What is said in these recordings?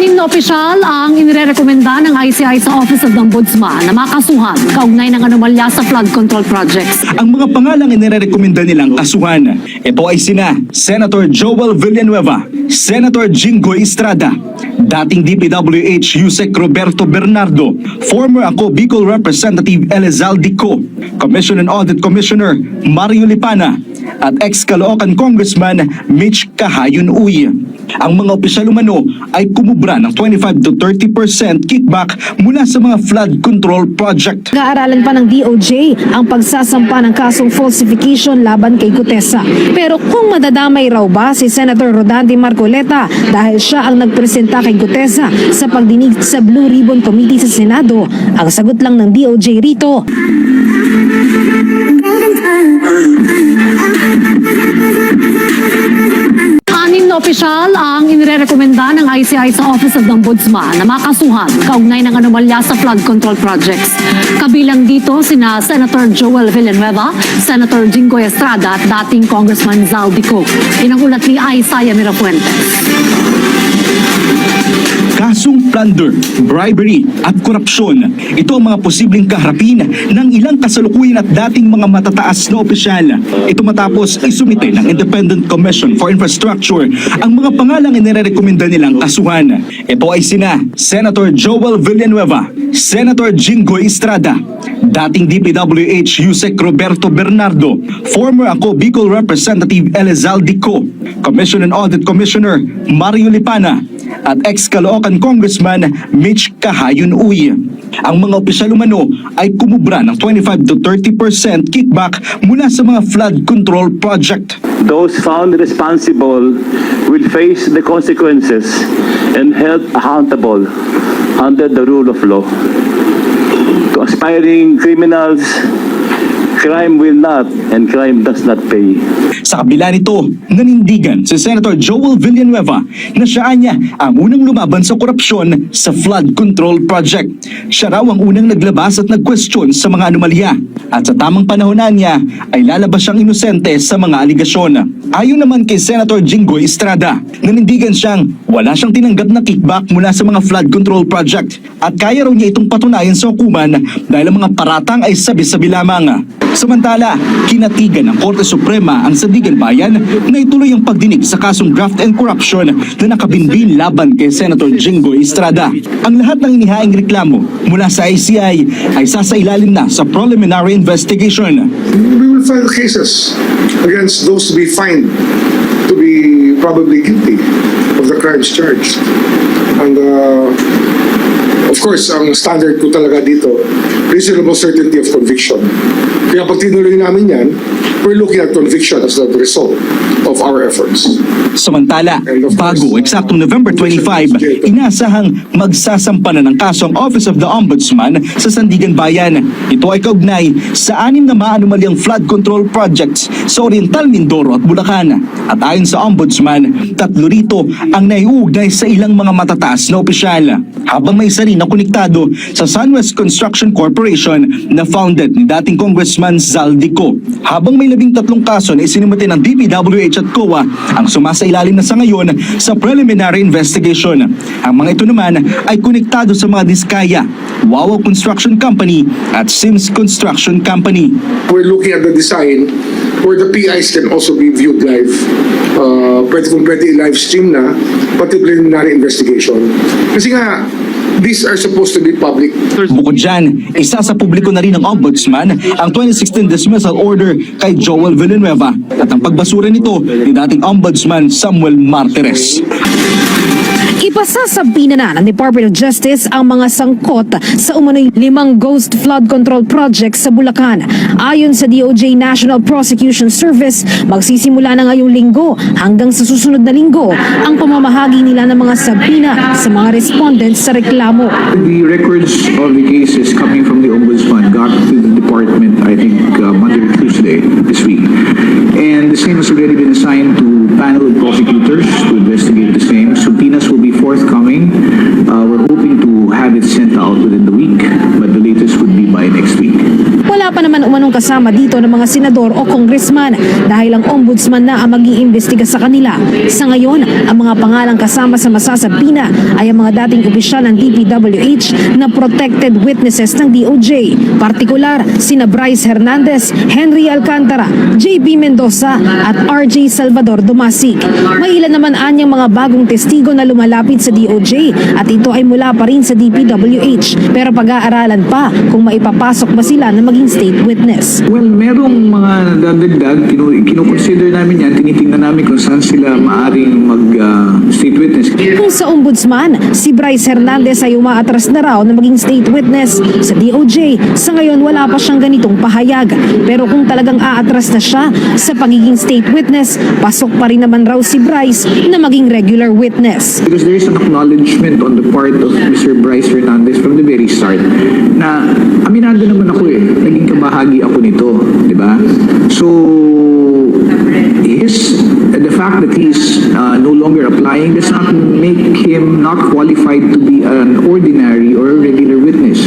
Anim na opisyal ang inirekomenda ng ICI sa Office of the Ombudsman na makasuhan kaugnay ng anomalya sa flood control projects. Ang mga pangalang inirekomenda nilang kasuhan, ito ay sina Senator Joel Villanueva, Senator Jinggoy Estrada, dating DPWH Yusek Roberto Bernardo, former ako Bicol Representative Elizalde Co, Commission and Audit Commissioner Mario Lipana, at ex-Caloocan Congressman Mitch Kahayon Uy. Ang mga opisyal umano ay kumubra ng 25 to 30% kickback mula sa mga flood control project. Nag-aaralan pa ng DOJ ang pagsasampa ng kasong falsification laban kay Gutesa. Pero kung madadamay raw ba si Senator Rodante Marcoleta dahil siya ang nagpresenta kay Gutesa sa pagdinig sa Blue Ribbon Committee sa Senado, ang sagot lang ng DOJ rito, Anim na opisyal ang inirekomenda ng ICI sa Office of the Ombudsman na makasuhan kaugnay ng anomalya sa flood control projects. Kabilang dito sina Senator Joel Villanueva, Senator Jinggoy Estrada at dating Congressman Zal Dico. Inagulat ni Isaiah Mirafuentes. Kasong plunder, bribery at korupsyon. Ito ang mga posibleng kaharapin ng ilang kasalukuyan at dating mga matataas na opisyal. Ito matapos isumite ng Independent Commission for Infrastructure ang mga pangalang inirekomenda nilang kasuhan. Ito ay sina Senator Joel Villanueva, Senator Jinggoy Estrada, dating DPWH Yusek Roberto Bernardo, former ako Bicol Representative Elizalde Co, Commission and Audit Commissioner Mario Lipana, at ex-Caloocan Congressman Mitch Kahayon Uy. Ang mga opisyal umano ay kumubra ng 25 to 30% kickback mula sa mga flood control project. Those found responsible will face the consequences and held accountable under the rule of law. To aspiring criminals, crime will not and crime does not pay. Sa kabila nito, nanindigan si Senator Joel Villanueva na siya niya ang unang lumaban sa korupsyon sa flood control project. Siya raw ang unang naglabas at nagkwestiyon sa mga anomalya. At sa tamang panahon na niya ay lalabas siyang inosente sa mga aligasyon. Ayon naman kay Senator Jinggoy Estrada, nanindigan siyang wala siyang tinanggap na kickback mula sa mga flood control project at kaya raw niya itong patunayan sa hukuman dahil ang mga paratang ay sabi-sabi lamang. Samantala, kinatigan ng Korte Suprema ang Sandigan Bayan na ituloy ang pagdinig sa kasong graft and corruption na nakabinbin laban kay Senator Jinggoy Estrada. Ang lahat ng inihaing reklamo mula sa ICI ay sasailalim na sa preliminary investigation. we will file cases against those to be fined to be probably guilty of the crimes charged. And uh, course, ang standard ko talaga dito, reasonable certainty of conviction. Kaya pag tinuloy namin yan, we're looking at conviction as the result of our efforts. Samantala, bago eksaktong November 25, inasahang magsasampa na ng kaso ang Office of the Ombudsman sa Sandigan Bayan. Ito ay kaugnay sa anim na maanumalyang flood control projects sa Oriental Mindoro at Bulacan. At ayon sa Ombudsman, tatlo rito ang naiuugnay sa ilang mga matataas na opisyal. Habang may isa rin na konektado sa Sunwest Construction Corporation na founded ni dating Congressman Zaldico. Habang may labing tatlong kaso na isinumite ng DPWH at COA ang sumasailalim na sa ngayon sa preliminary investigation. Ang mga ito naman ay konektado sa mga diskaya, Wawa Construction Company at Sims Construction Company. We're looking at the design where the PIs can also be viewed live. Uh, pwede kung pwede live stream na, pati preliminary investigation. Kasi nga, these are supposed to be public. Bukod dyan, isa sa publiko na rin ng Ombudsman ang 2016 dismissal order kay Joel Villanueva at ang pagbasura nito ni dating Ombudsman Samuel Martires. Ipasasabi na na ng Department of Justice ang mga sangkot sa umano'y limang ghost flood control projects sa Bulacan. Ayon sa DOJ National Prosecution Service, magsisimula na ngayong linggo hanggang sa susunod na linggo ang pamamahagi nila ng mga sabina sa mga respondents sa reklamo. The records of the cases coming from the Ombudsman got to the department, I think, uh, Monday or Tuesday this week. And the same has already been assigned to panel of prosecutors to investigate the same. Will be forthcoming. Uh, we're hoping to have it sent out within the week, but the latest would be by next. Pa naman umanong kasama dito ng mga senador o congressman dahil ang ombudsman na ang mag-iimbestiga sa kanila. Sa ngayon, ang mga pangalang kasama sa masasabina ay ang mga dating opisyal ng DPWH na protected witnesses ng DOJ. Partikular, sina Bryce Hernandez, Henry Alcantara, JB Mendoza at RJ Salvador Dumasig. May ilan naman anyang mga bagong testigo na lumalapit sa DOJ at ito ay mula pa rin sa DPWH pero pag-aaralan pa kung maipapasok ba sila na maging state witness. Well, merong mga dadagdag, kinu kinoconsider namin yan, tinitingnan namin kung saan sila maaring mag-state witness. Kung sa ombudsman, si Bryce Hernandez ay umaatras na raw na maging state witness sa DOJ. Sa ngayon, wala pa siyang ganitong pahayag. Pero kung talagang aatras na siya sa pagiging state witness, pasok pa rin naman raw si Bryce na maging regular witness. Because there is an acknowledgement on the part of Mr. Bryce Fernandez from the very start na aminado naman ako eh, naging kabahagi ako nito, di ba? So, his, the fact that he's uh, no longer applying does not make him not qualified to be an ordinary or regular witness.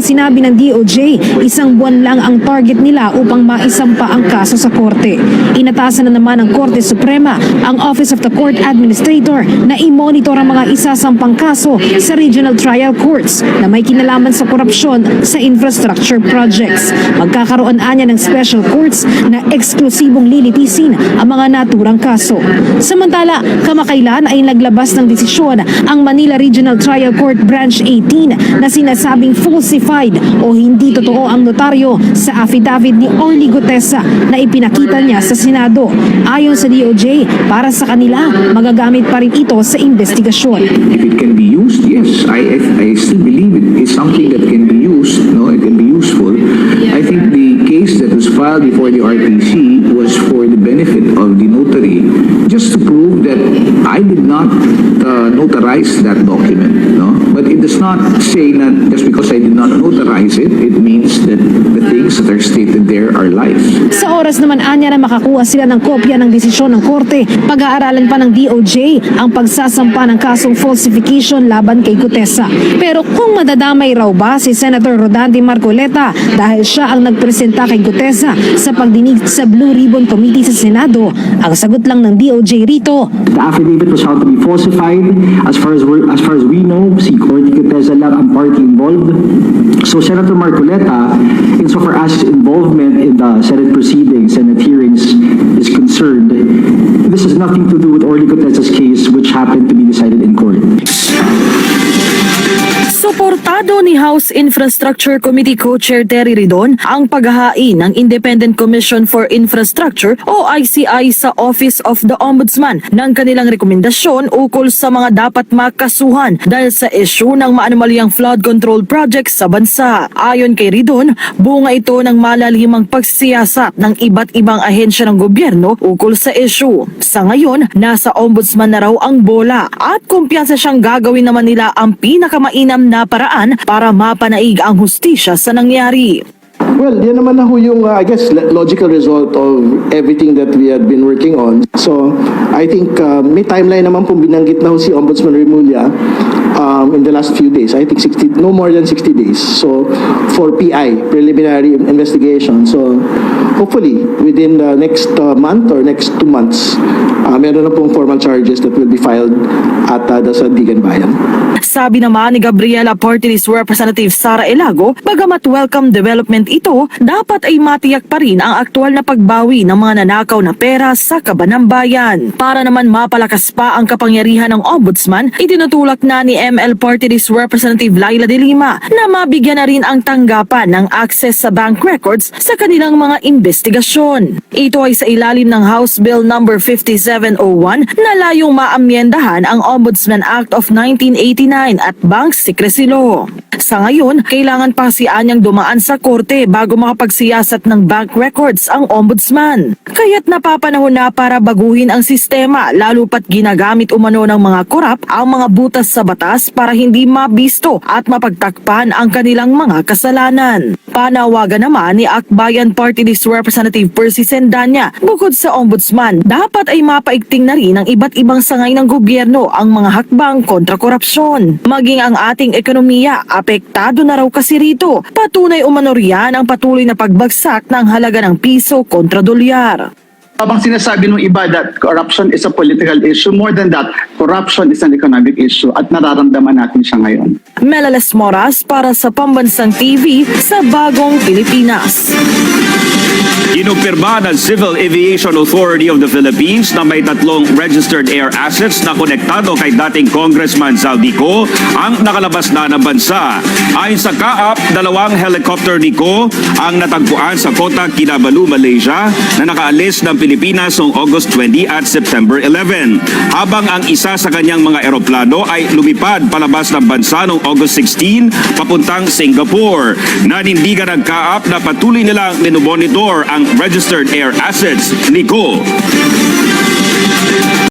Nang sinabi ng DOJ, isang buwan lang ang target nila upang maisampa ang kaso sa korte. Inatasan na naman ng Korte Suprema ang Office of the Court Administrator na i-monitor ang mga isasampang kaso sa regional trial courts na may kinalaman sa korupsyon sa infrastructure projects. Magkakaroon anya ng special courts na eksklusibong lilitisin ang mga naturang kaso. Samantala, kamakailan ay naglabas ng desisyon ang Manila Regional Trial Court Branch 18 na sinasabing falsified o hindi totoo ang notaryo sa affidavit ni Orly Gutesa na ipinakita niya sa Senado. Ayon sa DOJ, para sa kanila, magagamit pa rin ito sa investigasyon. If it can be used, yes, I, I, I still believe it is something that can be used, no, it can be useful. I think the case that was filed before the RTC was for the benefit of the notary, just to prove that I did not uh, notarize that document, no? But it does not say that just because I did not notarize it, it means that the things that are stated there are lies. Sa oras naman anya na makakuha sila ng kopya ng desisyon ng korte, pag-aaralan pa ng DOJ ang pagsasampa ng kasong falsification laban kay Gutesa. Pero kung madadamay raw ba si Senator Rodante Marcoleta dahil siya ang nagpresenta kay Gutesa sa pagdinig sa Blue Ribbon Committee sa Senado, ang sagot lang ng DOJ rito, The affidavit was found to be falsified. As far as as far as we know, si Corte Queteza lang ang party involved. So Senator Marcoleta, insofar as his involvement in the Senate proceedings, Senate hearings is concerned, this has nothing to do with Orly Queteza's case which happened to be decided in court. Suportado ni House Infrastructure Committee Co-Chair Terry Ridon ang paghahain ng Independent Commission for Infrastructure o ICI sa Office of the Ombudsman ng kanilang rekomendasyon ukol sa mga dapat makasuhan dahil sa issue ng maanumalyang flood control project sa bansa. Ayon kay Ridon, bunga ito ng malalimang pagsiyasat ng iba't ibang ahensya ng gobyerno ukol sa issue. Sa ngayon, nasa ombudsman na raw ang bola at kumpiyansa siyang gagawin naman nila ang pinakamainam na paraan para mapanaig ang hustisya sa nangyari. Well, yan naman na ho yung, uh, I guess, lo- logical result of everything that we had been working on. So, I think uh, may timeline naman pong binanggit na ho si Ombudsman Remulla um, in the last few days. I think 60, no more than 60 days. So, for PI, preliminary investigation. So, hopefully, within the next uh, month or next two months, uh, meron na pong formal charges that will be filed at uh, the Sandigan Bayan. Sabi naman ni Gabriela Portilis Representative Sara Elago, bagamat welcome development ito, dapat ay matiyak pa rin ang aktual na pagbawi ng mga nanakaw na pera sa kabanang bayan. Para naman mapalakas pa ang kapangyarihan ng ombudsman, itinutulak na ni ML Portilis Representative Laila de Lima na mabigyan na rin ang tanggapan ng access sa bank records sa kanilang mga investigasyon. Ito ay sa ilalim ng House Bill number 5701 na layong maamyendahan ang Ombudsman Act of 1989 at Bank Secrecy Law. Sa ngayon, kailangan pa si Anyang dumaan sa korte bago makapagsiyasat ng bank records ang ombudsman. Kaya't napapanahon na para baguhin ang sistema lalo pat ginagamit umano ng mga korap ang mga butas sa batas para hindi mabisto at mapagtakpan ang kanilang mga kasalanan. Panawagan naman ni Akbayan Party List Representative Percy Sendanya bukod sa ombudsman, dapat ay mapaigting na rin ng iba't ibang sangay ng gobyerno ang mga hakbang kontra korupsyon. Maging ang ating ekonomiya, apekto konektado na raw kasi rito. Patunay umano riyan ang patuloy na pagbagsak ng halaga ng piso kontra dolyar. Habang sinasabi ng iba that corruption is a political issue, more than that, corruption is an economic issue at nararamdaman natin siya ngayon. Melales Moras para sa Pambansang TV sa Bagong Pilipinas. Inumpirma ng Civil Aviation Authority of the Philippines na may tatlong registered air assets na konektado kay dating Congressman Zaldico ang nakalabas na ng bansa. Ayon sa kaap, dalawang helicopter ni Ko ang natagpuan sa Kota Kinabalu, Malaysia na nakaalis ng Pilipinas noong August 20 at September 11. Habang ang isa sa kanyang mga eroplano ay lumipad palabas ng bansa noong August 16 papuntang Singapore. Nanindigan ng kaap na patuloy nilang minumonitor ang registered air assets ni Ko.